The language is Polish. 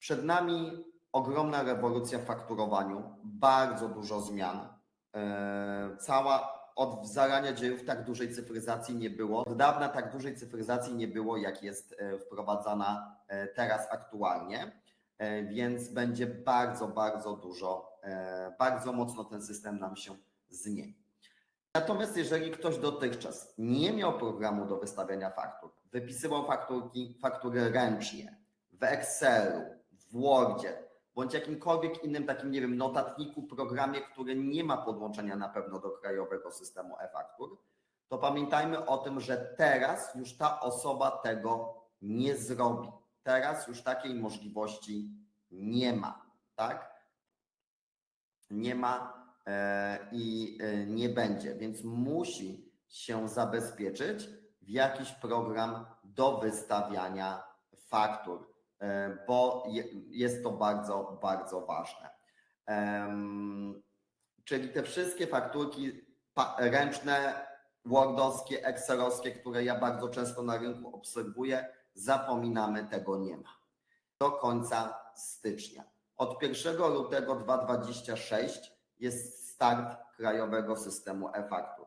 Przed nami ogromna rewolucja w fakturowaniu, bardzo dużo zmian. E, Cała od zarania dziejów tak dużej cyfryzacji nie było. Od dawna tak dużej cyfryzacji nie było, jak jest e, wprowadzana e, teraz aktualnie, więc będzie bardzo, bardzo dużo, bardzo mocno ten system nam się zmieni. Natomiast jeżeli ktoś dotychczas nie miał programu do wystawiania faktur, wypisywał fakturki, faktury ręcznie, w Excelu, w Wordzie, bądź jakimkolwiek innym takim, nie wiem, notatniku, programie, który nie ma podłączenia na pewno do krajowego systemu e-faktur, to pamiętajmy o tym, że teraz już ta osoba tego nie zrobi. Teraz już takiej możliwości nie ma, tak? Nie ma e, i e, nie będzie, więc musi się zabezpieczyć w jakiś program do wystawiania faktur, bo je, jest to bardzo, bardzo ważne. Czyli te wszystkie fakturki ręczne, wordowskie, excelowskie, które ja bardzo często na rynku obserwuję, zapominamy, tego nie ma. Do końca stycznia. Od 1 lutego 2026 jest start krajowego systemu e-faktur.